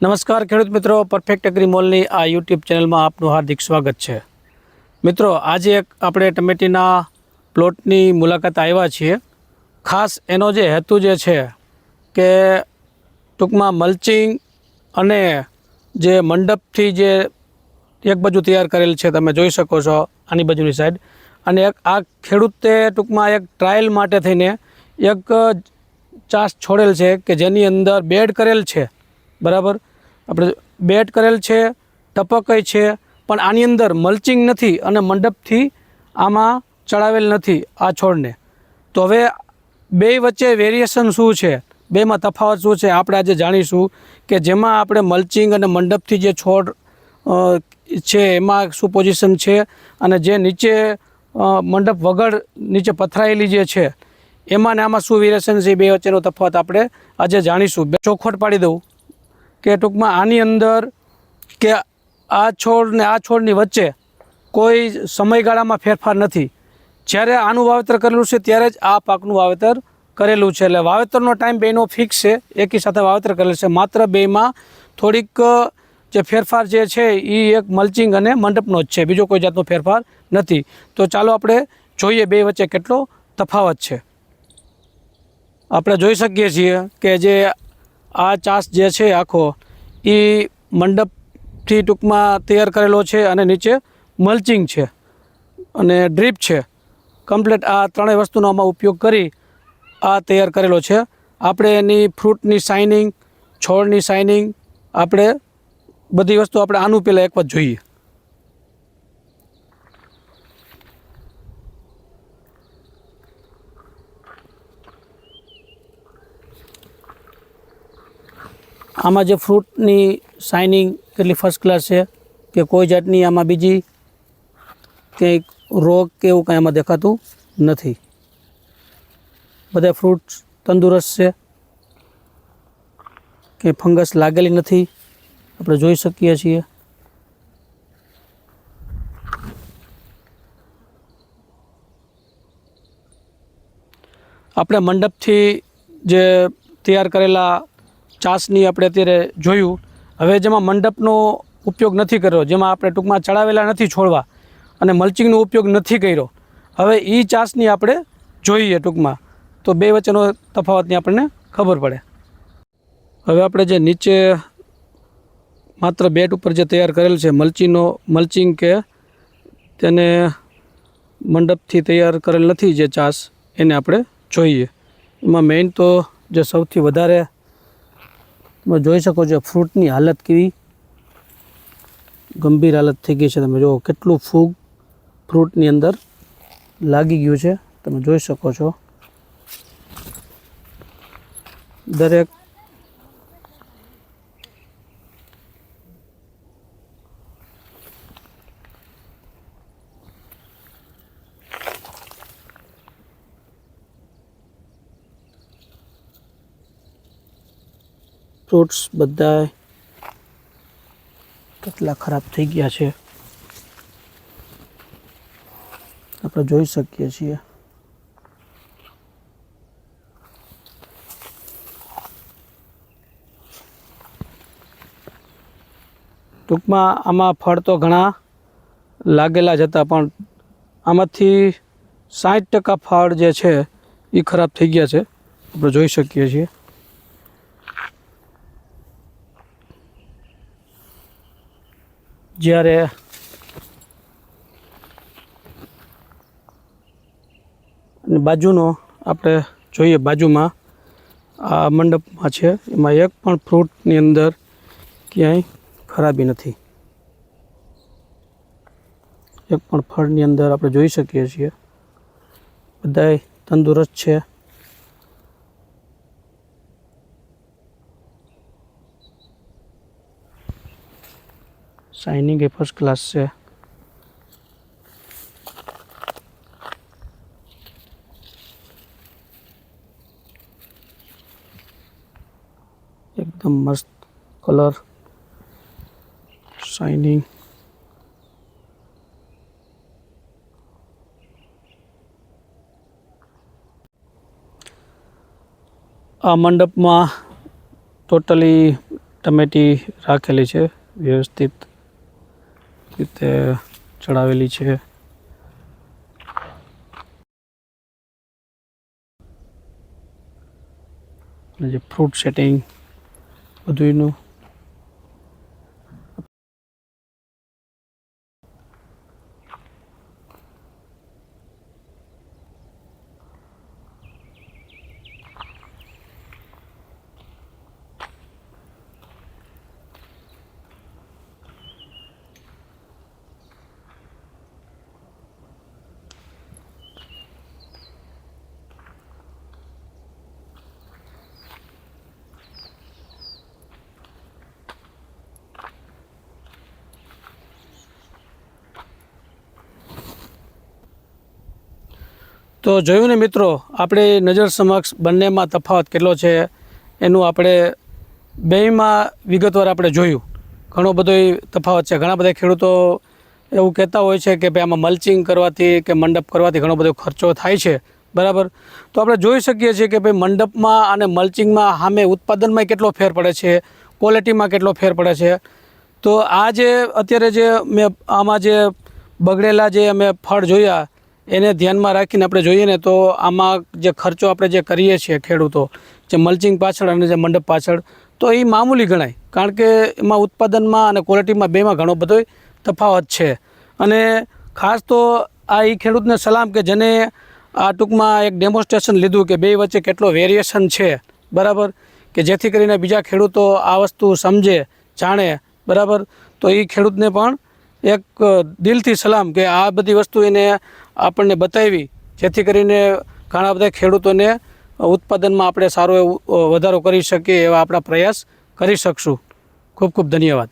નમસ્કાર, ખેડૂત મિત્રો. પરફેક્ટ એગ્રી મોલની આ યુટ્યુબ ચેનલમાં આપનું હાર્દિક સ્વાગત છે. મિત્રો, આજે એક આપણે ટમેટીના પ્લોટની મુલાકાત આવ્યા છીએ. ખાસ એનો જે હેતુ જે છે કે ટૂંકમાં મલ્ચિંગ અને જે મંડપથી જે એક બાજુ તૈયાર કરેલ છે, તમે જોઈ શકો છો આની બાજુની સાઈડ અને એક આ ખેડૂતે ટૂંકમાં એક ટ્રાયલ માટે થઈને એક ચાસ છોડેલ છે કે જેની અંદર બેડ કરેલ છે. બરાબર? આપણે બેટ કરેલ છે, ટપકય છે, પણ આની અંદર મલ્ચિંગ નથી અને મંડપથી આમાં ચડાવેલ નથી આ છોડને. તો હવે બે વચ્ચે વેરિએશન શું છે? બેમાં તફાવત શું છે? આપણે આજે જાણીશું કે જેમાં આપણે મલ્ચિંગ અને મંડપથી જે છોડ છે, એમાં શું પોઝિશન છે અને જે નીચે મંડપ વગર નીચે પથરાયેલી જે છે, એમાં ને આમાં શું વેરિએશન છે બે વચ્ચેનો તફાવત આપણે આજે જાણીશું. બે ચોખવટ પાડી દઉં. કે ટૂંકમાં આની અંદર કે આ છોડ ને આ છોડની વચ્ચે કોઈ સમયગાળામાં ફેરફાર નથી. જ્યારે આનું વાવેતર કરેલું છે, ત્યારે જ આ પાકનું વાવેતર કરેલું છે. એટલે વાવેતરનો ટાઈમ બેનો ફિક્સ છે, એકી સાથે વાવેતર કરેલ છે. માત્ર બેમાં થોડીક જે ફેરફાર જે છે એ એક મલ્ચિંગ અને મંડપનો જ છે. બીજો કોઈ જાતનો ફેરફાર નથી. તો ચાલો આપણે જોઈએ બે વચ્ચે કેટલો તફાવત છે. આપણે જોઈ શકીએ છીએ કે જે આ ચાસ જે છે આખો એ મંડપથી ટૂંકમાં તૈયાર કરેલો છે અને નીચે મલ્ચિંગ છે અને ડ્રીપ છે. કમ્પ્લેટ આ ત્રણેય વસ્તુનો આમાં ઉપયોગ કરી આ તૈયાર કરેલો છે. આપણે એની ફ્રૂટની શાઇનિંગ છોડની શાઇનિંગ આપણે બધી વસ્તુ આપણે આનું પહેલાં એક વખત જોઈએ. આમાં જે ફ્રૂટની શાઇનિંગ કેટલી ફર્સ્ટ ક્લાસ છે કે કોઈ જાતની આમાં બીજી કંઈક રોગ કે એવું કાંઈ આમાં દેખાતું નથી. બધા ફ્રૂટ્સ તંદુરસ્ત છે. કે ફંગસ લાગેલી નથી. આપણે જોઈ શકીએ છીએ. આપણે મંડપથી જે તૈયાર કરેલા ચાસની આપણે અત્યારે જોયું. હવે જેમાં મંડપનો ઉપયોગ નથી કર્યો, જેમાં આપણે ટૂંકમાં ચડાવેલા નથી છોડવા અને મલ્ચિંગનો ઉપયોગ નથી કર્યો. હવે એ ચાસની આપણે જોઈએ ટૂંકમાં. તો બે વચ્ચેનો તફાવતની આપણને ખબર પડે. હવે આપણે જે નીચે માત્ર બેટ ઉપર જે તૈયાર કરેલ છે મલ્ચીનો મલ્ચિંગ કે તેને મંડપથી તૈયાર કરેલ નથી જે ચાસ, એને આપણે જોઈએ. એમાં મેઇન તો જે સૌથી વધારે તમે જોઈ શકો છો ફ્રૂટની હાલત કેવી ગંભીર હાલત થઈ ગઈ છે. તમે જુઓ કેટલું ફૂગ ફ્રૂટની અંદર લાગી ગયું છે. તમે જોઈ શકો છો. દરેક ફ્રૂટ્સ બધા કેટલા ખરાબ થઈ ગયા છે. આપણે જોઈ શકીએ છીએ. ટૂંકમાં આમાં ફળ તો ઘણા લાગેલા જ હતા, પણ આમાંથી સાઠ ટકા ફળ જે છે એ ખરાબ થઈ ગયા છે. આપણે જોઈ શકીએ છીએ. જ્યારે બાજુનો આપણે જોઈએ, બાજુમાં આ મંડપમાં છે, એમાં એક પણ ફ્રૂટની અંદર ક્યાંય ખરાબી નથી. એક પણ ફળની અંદર આપણે જોઈ શકીએ છીએ. બધાય તંદુરસ્ત છે. શાઇનિંગ એ ફર્સ્ટ ક્લાસ છે. એકદમ મસ્ત કલર શાઇનિંગ આ મંડપમાં ટોટલી ટમેટી રાખેલી છે, વ્યવસ્થિત. રીતે ચડાવેલી છે. અને જે ફ્રૂટ સેટિંગ બધું એનું તો જોયું ને મિત્રો, આપણે નજર સમક્ષ બંનેમાં તફાવત કેટલો છે એનું આપણે બેમાં વિગતવાર આપણે જોયું. ઘણો બધો તફાવત છે. ઘણા બધા ખેડૂતો એવું કહેતા હોય છે કે ભાઈ આમાં મલ્ચિંગ કરવાથી કે મંડપ કરવાથી ઘણો બધો ખર્ચો થાય છે. બરાબર? તો આપણે જોઈ શકીએ છીએ કે ભાઈ મંડપમાં અને મલ્ચિંગમાં સામે ઉત્પાદનમાં કેટલો ફેર પડે છે? ક્વોલિટીમાં કેટલો ફેર પડે છે? તો આ જે અત્યારે જે મેં આમાં જે બગડેલા જે અમે ફળ જોયા એને ધ્યાનમાં રાખીને આપણે જોઈએ ને તો આમાં જે ખર્ચો આપણે જે કરીએ છીએ ખેડૂતો, જે મલ્ચિંગ પાછળ અને જે મંડપ પાછળ, તો એ મામૂલી ગણાય. કારણ કે એમાં ઉત્પાદનમાં અને ક્વોલિટીમાં બેમાં ઘણો બધો તફાવત છે. અને ખાસ તો આ એ ખેડૂતને સલામ કે જેને આ ટૂંકમાં એક ડેમોન્સ્ટ્રેશન લીધું કે બે વચ્ચે કેટલો વેરિએશન છે. બરાબર? કે જેથી કરીને બીજા ખેડૂતો આ વસ્તુ સમજે, જાણે. બરાબર? તો એ ખેડૂતને પણ એક દિલથી સલામ કે આ બધી વસ્તુ એને આપણને બતાવી, જેથી કરીને ઘણા બધા ખેડૂતોને ઉત્પાદનમાં આપણે સારો એવો વધારો કરી શકીએ એવા આપણા પ્રયાસ કરી શકશું. ખૂબ ખૂબ ધન્યવાદ.